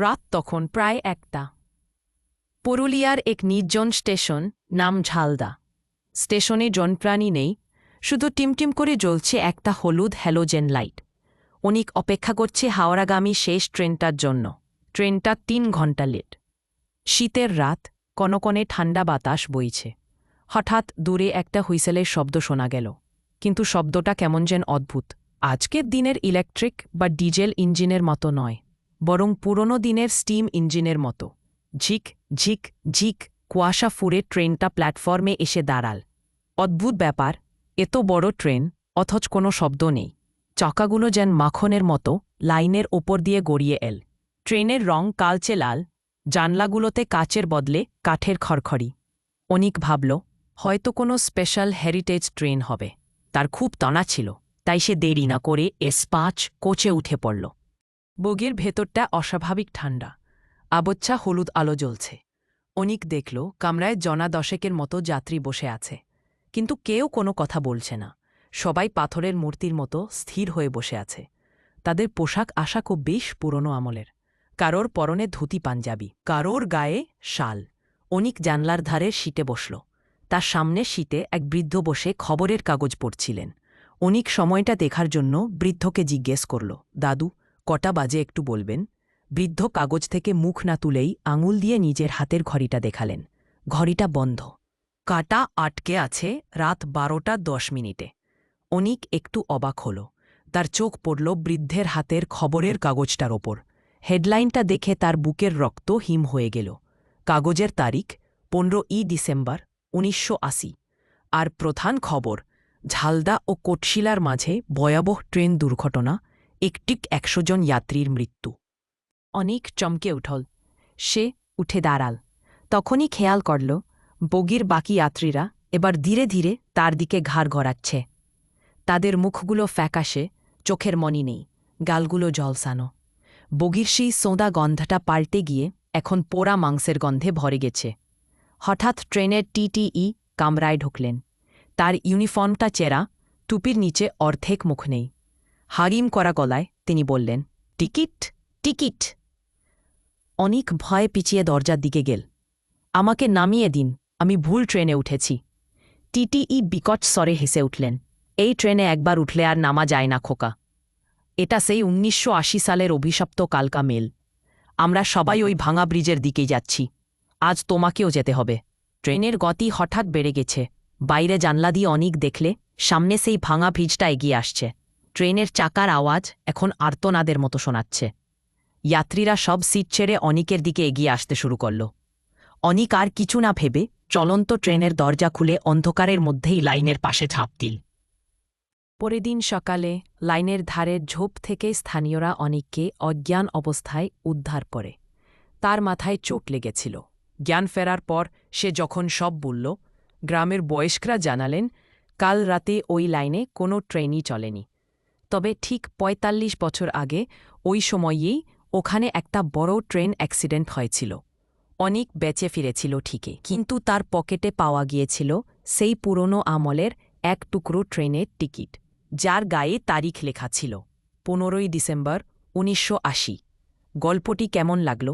রাত তখন প্রায় একটা। পুরুলিয়ার এক নির্জন স্টেশন নাম ঝালদা। স্টেশনে জনপ্রাণী নেই, শুধু টিমটিম করে জ্বলছে একটা হলুদ হ্যালোজেন লাইট। অনিক অপেক্ষা করছে হাওড়াগামী শেষ ট্রেনটার জন্য। ট্রেনটা তিন ঘণ্টা লেট। শীতের রাত, কনকনে ঠান্ডা বাতাস বইছে। হঠাৎ দূরে একটা হুইসেলের শব্দ শোনা গেল। কিন্তু শব্দটা কেমন যেন অদ্ভুত। আজকের দিনের ইলেকট্রিক বা ডিজেল ইঞ্জিনের মতো নয়। বরং পুরনো দিনের স্টিম ইঞ্জিনের মতো। ঝিক ঝিক ঝিক, কুয়াশা ফুরে ট্রেনটা প্ল্যাটফর্মে এসে দাঁড়াল। অদ্ভুত ব্যাপার এত বড় ট্রেন, অথচ কোনো শব্দ নেই। চাকাগুলো যেন মাখনের মতো, লাইনের ওপর দিয়ে গড়িয়ে এল। ট্রেনের রং কালচে লাল, জানলাগুলোতে কাচের বদলে কাঠের খড়খড়ি। অনিক ভাবল, হয়তো কোনো স্পেশাল হেরিটেজ ট্রেন হবে। তার খুব টানা ছিল, তাই সে দেরি না করে এস পাঁচ কোচে উঠে পড়ল। বগির ভেতরটা অস্বাভাবিক ঠান্ডা। আবচ্ছা হলুদ আলো জ্বলছে। অনিক দেখল, কামরায় জনা দশেকের মতো যাত্রী বসে আছে। কিন্তু কেউ কোনো কথা বলছে না। সবাই পাথরের মূর্তির মতো স্থির হয়ে বসে আছে। তাদের পোশাক আশা খুব বেশ পুরনো আমলের। কারোর পরনে ধুতি পাঞ্জাবি, কারোর গায়ে শাল। অনিক জানলার ধারে শীতে বসল। তার সামনে শীতে এক বৃদ্ধ বসে খবরের কাগজ পড়ছিলেন। অনিক সময়টা দেখার জন্য বৃদ্ধকে জিজ্ঞেস করল, দাদু কটা বাজে একটু বলবেন? বৃদ্ধ কাগজ থেকে মুখ না তুলেই আঙুল দিয়ে নিজের হাতের ঘড়িটা দেখালেন। ঘড়িটা বন্ধ। কাটা আটকে আছে রাত বারোটা দশ মিনিটে। অনিক একটু অবাক হল। তার চোখ পড়ল বৃদ্ধের হাতের খবরের কাগজটার ওপর। হেডলাইনটা দেখে তার বুকের রক্ত হিম হয়ে গেল। কাগজের তারিখ, পনেরো ই ডিসেম্বর, উনিশশো আশি। আর প্রধান খবর, ঝালদা ও কোটশিলার মাঝে ভয়াবহ ট্রেন দুর্ঘটনা একটি একশো জন যাত্রীর মৃত্যু। অনেক চমকে উঠল। সে উঠে দাঁড়াল। তখনই খেয়াল করল, বগির বাকি যাত্রীরা এবার ধীরে ধীরে তার দিকে ঘাড় গড়াচ্ছে তাদের মুখগুলো ফ্যাকাশে, চোখের মনি নেই, গালগুলো জলসানো বগির সেই সোঁদা গন্ধটা পাল্টে গিয়ে এখন পোড়া মাংসের গন্ধে ভরে গেছে। হঠাৎ ট্রেনের টিটিই কামরায় ঢুকলেন। তার ইউনিফর্মটা চেরা, টুপির নিচে অর্ধেক মুখ নেই। হারিম করা গলায় তিনি বললেন, টিকিট টিকিট। অনেক ভয়ে পিছিয়ে দরজার দিকে গেল। আমাকে নামিয়ে দিন, আমি ভুল ট্রেনে উঠেছি। টিটিই বিকট স্বরে হেসে উঠলেন, এই ট্রেনে একবার উঠলে আর নামা যায় না, খোকা। এটা সেই উনিশশো আশি সালের অভিশপ্ত কালকা মেল। আমরা সবাই ওই ভাঙা ব্রিজের দিকেই যাচ্ছি। আজ তোমাকেও যেতে হবে। ট্রেনের গতি হঠাৎ বেড়ে গেছে। বাইরে জানলা দিয়ে অনেক দেখলে, সামনে সেই ভাঙা ব্রিজটা এগিয়ে আসছে। ট্রেনের চাকার আওয়াজ এখন আর্তনাদের মতো শোনাচ্ছে। যাত্রীরা সব সিট ছেড়ে অনিকের দিকে এগিয়ে আসতে শুরু করল। অনিক আর কিছু না ভেবে চলন্ত ট্রেনের দরজা খুলে অন্ধকারের মধ্যেই লাইনের পাশে ঝাঁপ দিল। পরের দিন সকালে লাইনের ধারের ঝোপ থেকে স্থানীয়রা অনেককে অজ্ঞান অবস্থায় উদ্ধার করে। তার মাথায় চোট লেগেছিল। জ্ঞান ফেরার পর সে যখন সব বলল, গ্রামের বয়স্করা জানালেন, কাল রাতে ওই লাইনে কোনো ট্রেনই চলেনি। তবে ঠিক ৪৫ বছর আগে ওই সময়েই ওখানে একটা বড় ট্রেন অ্যাক্সিডেন্ট হয়েছিল। অনেক বেঁচে ফিরেছিল ঠিকই। কিন্তু তার পকেটে পাওয়া গিয়েছিল সেই পুরনো আমলের এক টুকরো ট্রেনের টিকিট, যার গায়ে তারিখ লেখা ছিল, পনেরোই ডিসেম্বর উনিশশো আশি। গল্পটি কেমন লাগল?